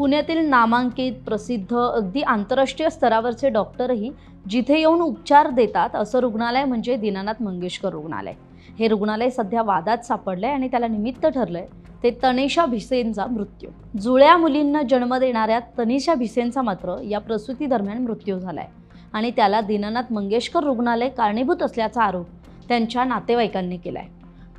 पुण्यातील नामांकित प्रसिद्ध अगदी आंतरराष्ट्रीय स्तरावरचे डॉक्टरही जिथे येऊन उपचार देतात असं रुग्णालय म्हणजे दीनानाथ मंगेशकर रुग्णालय. हे रुग्णालय सध्या वादात सापडलंय आणि त्याला निमित्त ठरलंय. ते तनिषा भिसेंचा मृत्यू. जुळ्या मुलींना जन्म देणाऱ्या तनिषा भिसेंचा मात्र या प्रसूतीदरम्यान मृत्यू झालाय. आणि त्याला दीनानाथ मंगेशकर रुग्णालय कारणीभूत असल्याचा आरोप त्यांच्या नातेवाईकांनी केलाय.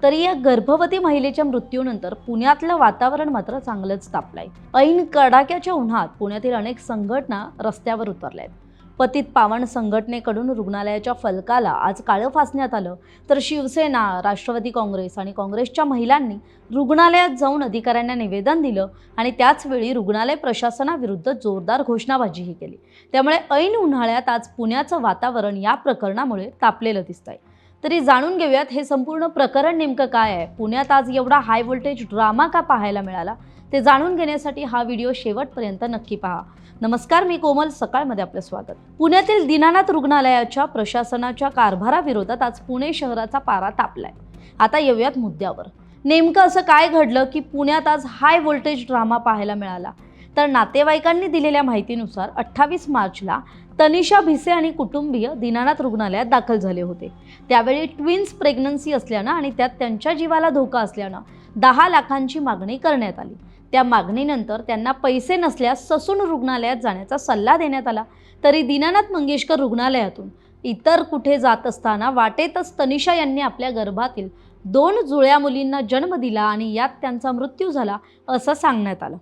तरी या गर्भवती महिलेच्या मृत्यूनंतर पुण्यातलं वातावरण मात्र चांगलंच तापलंय. ऐन कडाक्याच्या उन्हात पुण्यातील अनेक संघटना रस्त्यावर उतरल्या आहेत पतित पावन संघटनेकडून रुग्णालयाच्या फलकाला आज काळं फासण्यात आलं. तर शिवसेना राष्ट्रवादी काँग्रेस आणि काँग्रेसच्या महिलांनी रुग्णालयात जाऊन अधिकाऱ्यांना निवेदन दिलं आणि त्याचवेळी रुग्णालय प्रशासनाविरुद्ध जोरदार घोषणाबाजीही केली. त्यामुळे ऐन उन्हाळ्यात आज पुण्याचं वातावरण या प्रकरणामुळे तापलेलं दिसतंय. तरी जाणून घेऊयात हे संपूर्ण प्रकरण नेमकं काय आहे. पुण्यात आज एवढा हाय व्होल्टेज ड्रामा का पाहायला मिळाला? ते जाणून घेण्यासाठी हा व्हिडिओ शेवटपर्यंत नक्की पहा. नमस्कार मी कोमल. सकाळमध्ये आपलं स्वागत. पुण्यातील दीनानाथ रुग्णालयाच्या प्रशासनाच्या कारभाराविरोधात आज पुणे शहराचा पारा तापलाय. आता येऊयात मुद्द्यावर. नेमकं असं काय घडलं की पुण्यात आज हाय व्होल्टेज ड्रामा पाहायला मिळाला? तर नातेवाईकांनी दिलेल्या माहितीनुसार अठ्ठावीस मार्चला तनिषा भिसे आणि कुटुंबीय दिनानाथ रुग्णालयात दाखल झाले होते. त्यावेळी ट्विन्स प्रेग्नन्सी असल्यानं आणि त्यात त्यांच्या जीवाला धोका असल्यानं दहा लाखांची मागणी करण्यात आली. त्या मागणीनंतर त्यांना पैसे नसल्यास ससून रुग्णालयात जाण्याचा सल्ला देण्यात आला. तरी दीनानाथ मंगेशकर रुग्णालयातून इतर कुठे जात असताना वाटेतच तनिषा यांनी आपल्या गर्भातील दोन जुळ्या मुलींना जन्म दिला आणि यात त्यांचा मृत्यू झाला असं सांगण्यात आलं.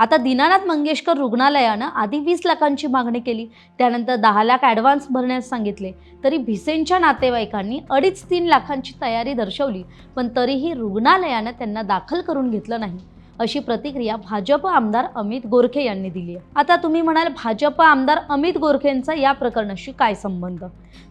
आता दीनानाथ मंगेशकर रुग्णालयानं आधी वीस लाखांची मागणी केली. त्यानंतर दहा लाख ॲडव्हान्स भरण्यास सांगितले. तरी भिसेंच्या नातेवाईकांनी अडीच तीन लाखांची तयारी दर्शवली पण तरीही रुग्णालयानं त्यांना दाखल करून घेतलं नाही. अशी प्रतिक्रिया भाजप आमदार अमित गोरखे यांनी दिली आहे. आता तुम्ही म्हणाल भाजप आमदार अमित गोरखेंचा या प्रकरणाशी काय संबंध?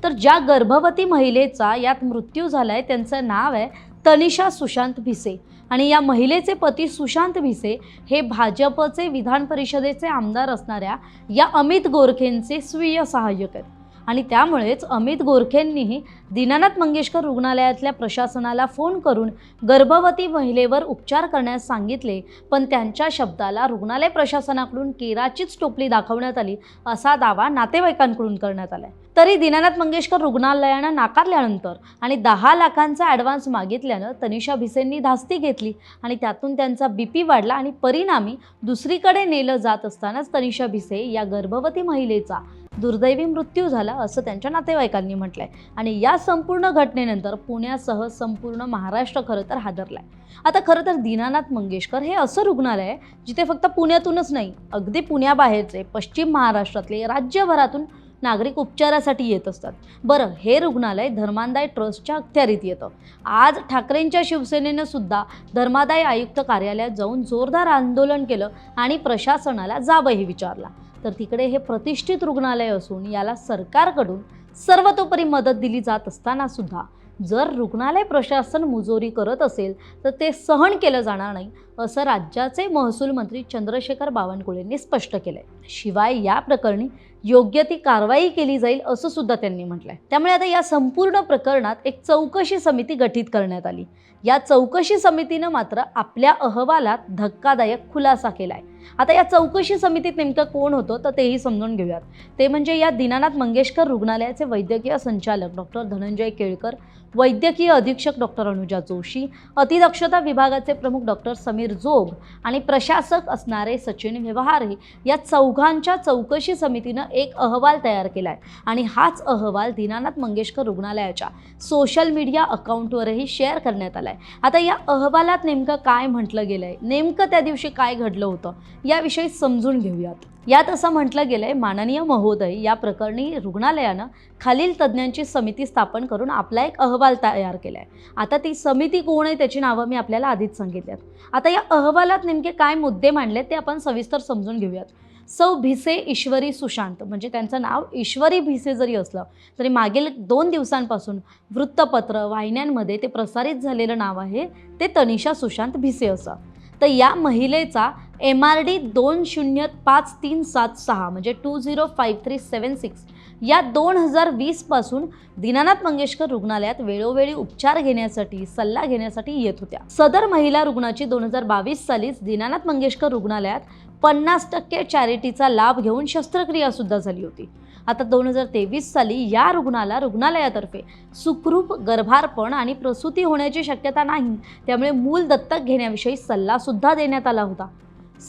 तर ज्या गर्भवती महिलेचा यात मृत्यू झालाय त्यांचं नाव आहे तनिषा सुशांत भिसे. आणि या महिलेचे पती सुशांत भिसे हे भाजपचे विधान परिषदेचे आमदार असणाऱ्या या अमित गोरखेंचे स्वीय सहाय्यक आहेत. आणि त्यामुळेच अमित गोरखेंनीही दीनानाथ मंगेशकर रुग्णालयातल्या प्रशासनाला फोन करून गर्भवती महिलेवर उपचार करण्यास सांगितले पण त्यांच्या शब्दाला रुग्णालय प्रशासनाकडून केराचीच टोपली दाखवण्यात आली असा दावा नातेवाईकांकडून करण्यात आला तरी दीनानाथ मंगेशकर रुग्णालयानं नाकारल्यानंतर आणि दहा लाखांचा ॲडव्हान्स मागितल्यानं तनिषा भिसेंनी धास्ती घेतली आणि त्यातून त्यांचा बीपी वाढला आणि परिणामी दुसरीकडे नेलं जात असतानाच तनिषा भिसे या गर्भवती महिलेचा दुर्दैवी मृत्यू झाला असं त्यांच्या नातेवाईकांनी म्हटलंय. आणि या संपूर्ण घटनेनंतर पुण्यासह संपूर्ण महाराष्ट्र खरं तर हादरलाय. आता खरं तर दीनानाथ मंगेशकर हे असं रुग्णालय आहे जिथे फक्त पुण्यातूनच नाही अगदी पुण्याबाहेरचे पश्चिम महाराष्ट्रातले राज्यभरातून नागरिक उपचारासाठी येत असतात. बरं हे रुग्णालय धर्मादाय ट्रस्टच्या अखत्यारीत येतं. आज ठाकरेंच्या शिवसेनेनं सुद्धा धर्मादाय आयुक्त कार्यालयात जाऊन जोरदार आंदोलन केलं आणि प्रशासनाला जाबही विचारला. तर तिकडे हे प्रतिष्ठित रुग्णालय असून याला सरकारकडून सर्वतोपरी मदत दिली जात असताना सुद्धा जर रुग्णालय प्रशासन मुजोरी करत असेल तर ते सहन केलं जाणार नाही. असं राज्याचे महसूल मंत्री चंद्रशेखर बावनकुळेंनी स्पष्ट केलंय. शिवाय या प्रकरणी योग्य ती कारवाई केली जाईल असं सुद्धा त्यांनी म्हटलंय. त्यामुळे आता या संपूर्ण प्रकरणात एक चौकशी समिती गठीत करण्यात आली. या चौकशी समितीनं मात्र आपल्या अहवालात धक्कादायक खुलासा केलाय. आता या चौकशी समितीत नेमकं कोण होतं तर तेही समजून घेऊयात. ते म्हणजे या दीनानाथ मंगेशकर रुग्णालयाचे वैद्यकीय संचालक डॉक्टर धनंजय केळकर वैद्यकीय अधीक्षक डॉक्टर अनुजा जोशी अतिदक्षता विभागाचे प्रमुख डॉक्टर समीर जोग आणि प्रशासक असणारे सचिन व्यवहारे या चौघांच्या चौकशी समितीनं एक अहवाल तयार केला आहे आणि हाच अहवाल दीनानाथ मंगेशकर रुग्णालयाच्या सोशल मीडिया अकाउंटवरही शेअर करण्यात आला आहे आता या अहवालात नेमकं काय म्हटलं गेलं आहे नेमकं त्या दिवशी काय घडलं होतं? याविषयी समजून घेऊयात. यात असं म्हटलं गेलं आहे माननीय महोदय या प्रकरणी रुग्णालयानं खालील तज्ज्ञांची समिती स्थापन करून आपला एक अहवाल तयार केला आहे आता ती समिती कोण आहे त्याची नावं मी आपल्याला आधीच सांगितल्यात. आता या अहवालात नेमके काय मुद्दे मांडले ते आपण सविस्तर समजून घेऊयात. सौ भिसे ईश्वरी सुशांत म्हणजे त्यांचं नाव ईश्वरी भिसे जरी असलं तरी मागील दोन दिवसांपासून वृत्तपत्र वाहिन्यांमध्ये ते प्रसारित झालेलं नाव आहे ते तनिषा सुशांत भिसे असं. तर या महिलेचा एम आर डी दोन शून्य पाच तीन सात सहा म्हणजे two zero five three seven six या दोन हजार वीसपासून दीनानाथ मंगेशकर रुग्णालयात वेळोवेळी उपचार घेण्यासाठी सल्ला घेण्यासाठी येत होत्या. सदर महिला रुग्णाची दोन हजार बावीस सालीच दीनानाथ मंगेशकर रुग्णालयात पन्नास टक्के चॅरिटीचा लाभ घेऊन शस्त्रक्रियासुद्धा झाली होती. आता दोन हजार तेवीस साली या रुग्णाला रुग्णालयातर्फे सुखरूप गर्भारपण आणि प्रसूती होण्याची शक्यता नाही त्यामुळे मूल दत्तक घेण्याविषयी सल्लासुद्धा देण्यात आला होता.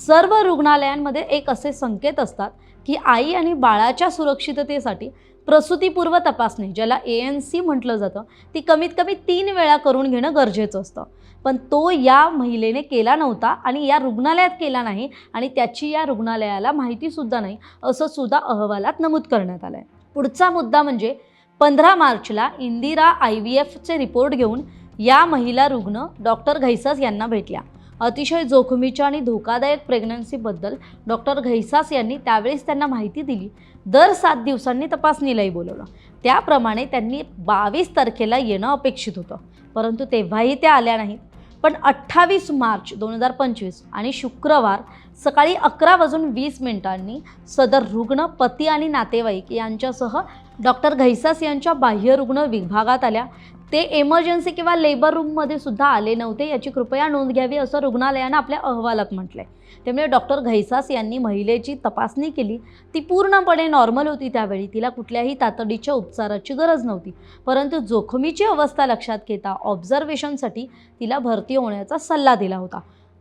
सर्व रुग्णालयांमध्ये एक असे संकेत असतात की आई आणि बाळाच्या सुरक्षिततेसाठी प्रसूतीपूर्व तपासणी ज्याला ए एन सी म्हटलं जातं ती कमीत कमी तीन वेळा करून घेणं गरजेचं असतं. पण तो या महिलेने केला नव्हता आणि या रुग्णालयात केला नाही आणि त्याची या रुग्णालयाला माहितीसुद्धा नाही असं सुद्धा अहवालात नमूद करण्यात आलं आहे पुढचा मुद्दा म्हणजे पंधरा मार्चला इंदिरा आय व्ही एफचे रिपोर्ट घेऊन या महिला रुग्ण डॉक्टर घैसास यांना भेटल्या. अतिशय जोखमीच्या आणि धोकादायक प्रेग्नन्सीबद्दल डॉक्टर घैसास यांनी त्यावेळेस त्यांना माहिती दिली. दर सात दिवसांनी तपासणीलाही बोलवलं. त्याप्रमाणे त्यांनी बावीस तारखेला येणं अपेक्षित होतं. परंतु तेव्हाही त्या आल्या नाहीत. पण अठ्ठावीस मार्च दोन हजार पंचवीस आणि शुक्रवार सकाळी अकरा वाजून वीस मिनिटांनी सदर रुग्ण पती आणि नातेवाईक यांच्यासह डॉक्टर घैसास यांच्या बाह्यरुग्ण विभागात आल्या. ते एमर्जन्सी किंवा लेबर रूममध्ये सुद्धा आले नव्हते. याची कृपया नोंद घ्यावी असं रुग्णालयानं आपल्या अहवालात म्हटलं आहे त्यामुळे डॉक्टर घैसास यांनी महिलेची तपासणी केली. ती पूर्णपणे नॉर्मल होती त्यावेळी. तिला कुठल्याही तातडीच्या उपचाराची गरज नव्हती. परंतु जोखमीची अवस्था लक्षात घेता ऑब्झर्वेशनसाठी तिला भरती होण्याचा सल्ला दिला होता.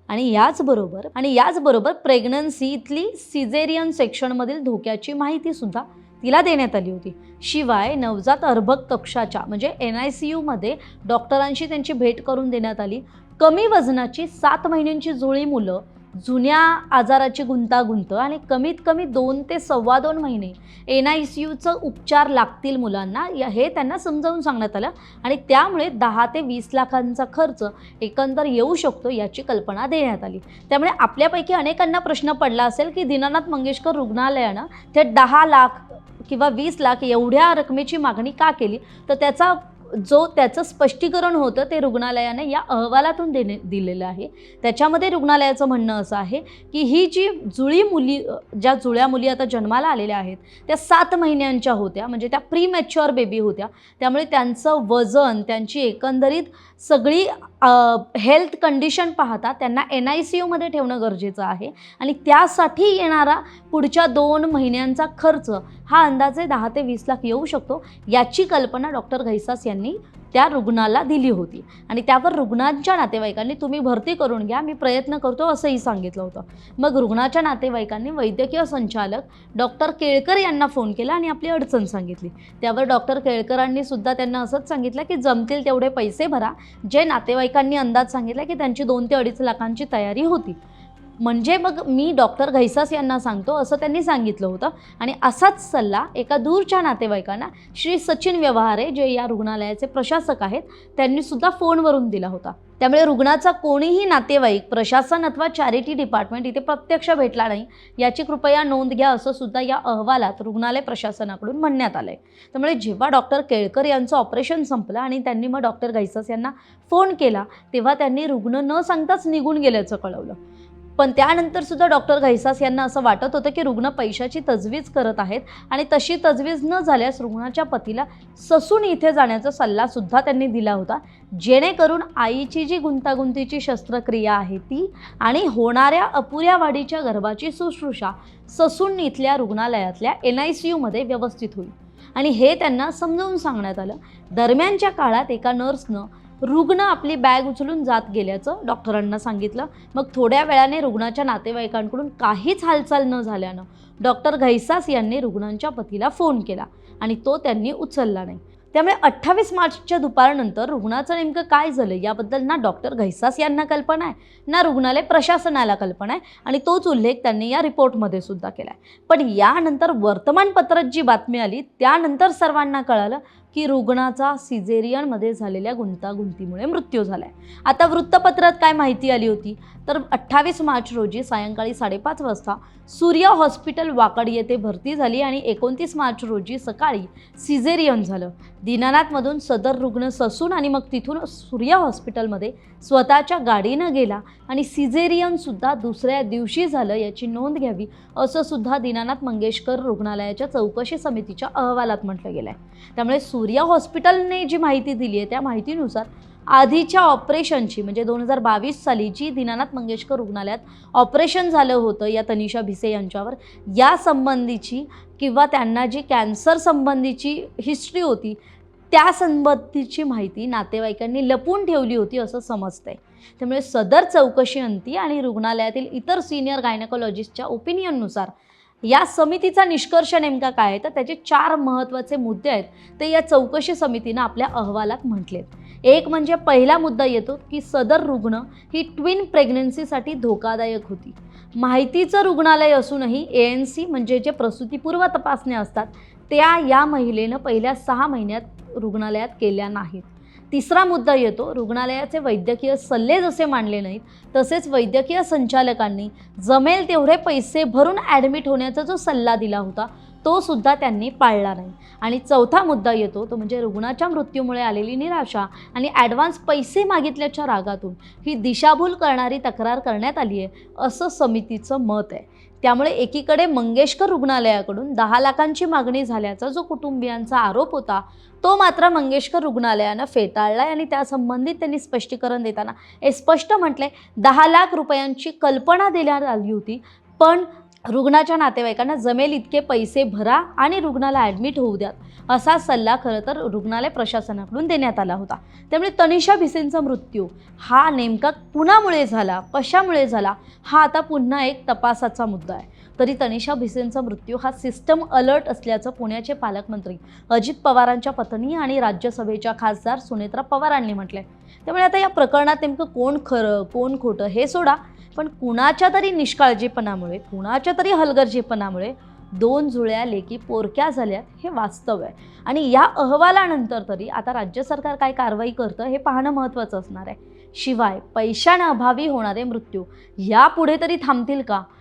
आणि याचबरोबर आणि याचबरोबर प्रेग्नन्सीतली सिझेरियन सेक्शनमधील धोक्याची माहितीसुद्धा तिला देण्यात आली होती. शिवाय नवजात अर्भक कक्षाच्या म्हणजे एन आय सी यूमध्ये डॉक्टरांशी त्यांची भेट करून देण्यात आली. कमी वजनाची सात महिन्यांची जुळी मुलं जुन्या आजाराची गुंतागुंत आणि कमीत कमी दोन ते सव्वा दोन महिने एन आय सी यूचं उपचार लागतील मुलांना हे त्यांना समजावून सांगण्यात आलं आणि त्यामुळे दहा ते वीस लाखांचा खर्च एकंदर येऊ शकतो याची कल्पना देण्यात आली. त्यामुळे आपल्यापैकी अनेकांना प्रश्न पडला असेल की दीनानाथ मंगेशकर रुग्णालयानं ते दहा लाख किंवा वीस लाख एवढ्या रकमेची मागणी का केली? तर त्याचा जो त्याचं स्पष्टीकरण होतं ते रुग्णालयाने या अहवालातून देणे दिलेलं आहे. त्याच्यामध्ये रुग्णालयाचं म्हणणं असं आहे की ही जी जुळी मुली ज्या जुळ्या मुली आता जन्माला आलेल्या आहेत त्या सात महिन्यांच्या होत्या म्हणजे त्या प्री मॅच्युअर बेबी होत्या. त्यामुळे त्यांचं वजन त्यांची एकंदरीत सगळी हेल्थ कंडिशन पाहता त्यांना एन आय सी यूमध्ये ठेवणं गरजेचं आहे. आणि त्यासाठी येणारा पुढच्या दोन महिन्यांचा खर्च हा अंदाजे दहा ते वीस लाख येऊ शकतो याची कल्पना डॉक्टर घैसास यांनी त्या रुग्णाला दिली होती. आणि त्यावर रुग्णांच्या नातेवाईकांनी तुम्ही भरती करून घ्या मी प्रयत्न करतो असंही सांगितलं होतं. मग रुग्णाच्या नातेवाईकांनी वैद्यकीय संचालक डॉक्टर केळकर यांना फोन केला आणि आपली अडचण सांगितली. त्यावर डॉक्टर केळकरांनी सुद्धा त्यांना असंच सांगितलं की जमतील तेवढे पैसे भरा. जे नातेवाईकांनी अंदाज सांगितला की त्यांची दोन ते अडीच लाखांची तयारी होती. म्हणजे मग मी डॉक्टर घैसास यांना सांगतो असं त्यांनी सांगितलं होतं. आणि असाच सल्ला एका दूरच्या नातेवाईकांना श्री सचिन व्यवहारे जे या रुग्णालयाचे प्रशासक आहेत त्यांनी सुद्धा फोनवरून दिला होता. त्यामुळे रुग्णाचा कोणीही नातेवाईक प्रशासन अथवा चॅरिटी डिपार्टमेंट इथे प्रत्यक्ष भेटला नाही याची कृपया नोंद घ्या असं सुद्धा या अहवालात रुग्णालय प्रशासनाकडून म्हणण्यात आलं आहे त्यामुळे जेव्हा डॉक्टर केळकर यांचं ऑपरेशन संपलं आणि त्यांनी मग डॉक्टर घैसास यांना फोन केला तेव्हा त्यांनी रुग्ण न सांगताच निघून गेल्याचं कळवलं. पण त्यानंतर सुद्धा डॉक्टर घैसास यांना असं वाटत होतं की रुग्ण पैशाची तजवीज करत आहेत आणि तशी तजवीज न झाल्यास रुग्णाच्या पतीला ससून इथे जाण्याचा सल्लासुद्धा त्यांनी दिला होता. जेणेकरून आईची जी गुंतागुंतीची शस्त्रक्रिया आहे ती आणि होणाऱ्या अपुऱ्या वाढीच्या गर्भाची शुश्रूषा ससून इथल्या रुग्णालयातल्या एन आय सी यूमध्ये व्यवस्थित होईल. आणि हे त्यांना समजावून सांगण्यात आलं. दरम्यानच्या काळात एका नर्सनं रुग्ण आपली बॅग उचलून जात गेल्याचं डॉक्टरांना सांगितलं. मग थोड्या वेळाने रुग्णाच्या नातेवाईकांकडून काहीच हालचाल न झाल्यानं डॉक्टर घैसास यांनी रुग्णांच्या पतीला फोन केला आणि तो त्यांनी उचलला नाही. त्यामुळे अठ्ठावीस मार्चच्या दुपारनंतर रुग्णाचं नेमकं काय झालं याबद्दल ना डॉक्टर घैसास यांना कल्पना आहे ना रुग्णालय प्रशासनाला कल्पना आहे आणि तोच उल्लेख त्यांनी या रिपोर्टमध्ये सुद्धा केला आहे पण यानंतर वर्तमानपत्रात जी बातमी आली त्यानंतर सर्वांना कळालं की रुग्णाचा सिझेरियनमध्ये झालेल्या गुंतागुंतीमुळे मृत्यू झाला आहे आता वृत्तपत्रात काय माहिती आली होती? तर अठ्ठावीस मार्च रोजी सायंकाळी साडेपाच वाजता सूर्य हॉस्पिटल वाकड येथे भरती झाली आणि एकोणतीस मार्च रोजी सकाळी सिझेरियन झालं. दीनानाथमधून सदर रुग्ण ससून आणि मग तिथून सूर्य हॉस्पिटलमध्ये स्वतःच्या गाडीनं गेला आणि सिझेरियनसुद्धा दुसऱ्या दिवशी झालं याची नोंद घ्यावी असं सुद्धा दीनानाथ मंगेशकर रुग्णालयाच्या चौकशी समितीच्या अहवालात म्हटलं गेलं आहे त्यामुळे सूर्या हॉस्पिटलने जी माहिती दिली आहे त्या माहितीनुसार आधीच्या ऑपरेशनची म्हणजे दोन हजार बावीस साली जी दीनानाथ मंगेशकर रुग्णालयात ऑपरेशन झालं होतं या तनिषा भिसे यांच्यावर. या संबंधीची किंवा त्यांना जी कॅन्सर संबंधीची हिस्ट्री होती त्या संबंधीची माहिती नातेवाईकांनी लपून ठेवली होती असं समजतंय. त्यामुळे सदर चौकशी अंती आणि रुग्णालयातील इतर सिनियर गायनेकॉलॉजिस्टच्या ओपिनियननुसार या समितीचा निष्कर्ष नेमका काय आहे? तर त्याचे चार महत्त्वाचे मुद्दे आहेत. ते या चौकशी समितीनं आपल्या अहवालात म्हटलेत. एक म्हणजे पहिला मुद्दा येतो की सदर रुग्ण ही ट्विन प्रेग्नन्सीसाठी धोकादायक होती. माहितीचं रुग्णालय असूनही ए एन सी म्हणजे जे प्रसूतीपूर्व तपासण्या असतात त्या या महिलेनं पहिल्या सहा महिन्यात रुग्णालयात केल्या नाहीत. तिसरा मुद्दा येतो रुग्णालयाचे वैद्यकीय सल्ले जसे मांडले नाहीत तसेच वैद्यकीय संचालकांनी जमेल तेवढे पैसे भरून ॲडमिट होण्याचा जो सल्ला दिला होता तो सुद्धा त्यांनी पाळला नाही. आणि चौथा मुद्दा येतो तो म्हणजे रुग्णाच्या मृत्यूमुळे आलेली निराशा आणि ॲडव्हान्स पैसे मागितल्याच्या रागातून ही दिशाभूल करणारी तक्रार करण्यात आली आहे असं समितीचं मत आहे. त्यामुळे एकीकडे मंगेशकर रुग्णालयाकडून दहा लाखांची मागणी झाल्याचा जो कुटुंबियांचा आरोप होता तो मात्र मंगेशकर रुग्णालयानं फेटाळला आणि त्यासंबंधित त्यांनी स्पष्टीकरण देताना हे स्पष्ट म्हटले दहा लाख रुपयांची कल्पना देण्यात आली होती पण रुग्णाच्या नातेवाईकांना जमेल इतके पैसे भरा आणि रुग्णाला ॲडमिट होऊ द्यात असा सल्ला खरं तर रुग्णालय प्रशासनाकडून देण्यात आला होता. त्यामुळे तनिषा भिसेंचा मृत्यू हा नेमका कुणामुळे झाला? कशामुळे झाला? हा आता पुन्हा एक तपासाचा मुद्दा आहे. तरी तनिषा भिसेंचा मृत्यू हा सिस्टम अलर्ट असल्याचं पुण्याचे पालकमंत्री अजित पवारांच्या पत्नी आणि राज्यसभेच्या खासदार सुनेत्रा पवारांनी म्हटलंय. त्यामुळे आता या प्रकरणात नेमकं कोण खरं कोण खोटं हे सोडा. पण कुणाच्या तरी निष्काळजीपणामुळे कुणाच्या तरी हलगर्जीपणामुळे दोन जुळ्या लेकी पोरक्या झाल्यात हे वास्तव आहे. आणि या अहवालानंतर तरी आता राज्य सरकार काय कारवाई करतं हे पाहणं महत्त्वाचं असणार आहे. शिवाय पैशांअभावी होणारे मृत्यू यापुढे तरी थांबतील का?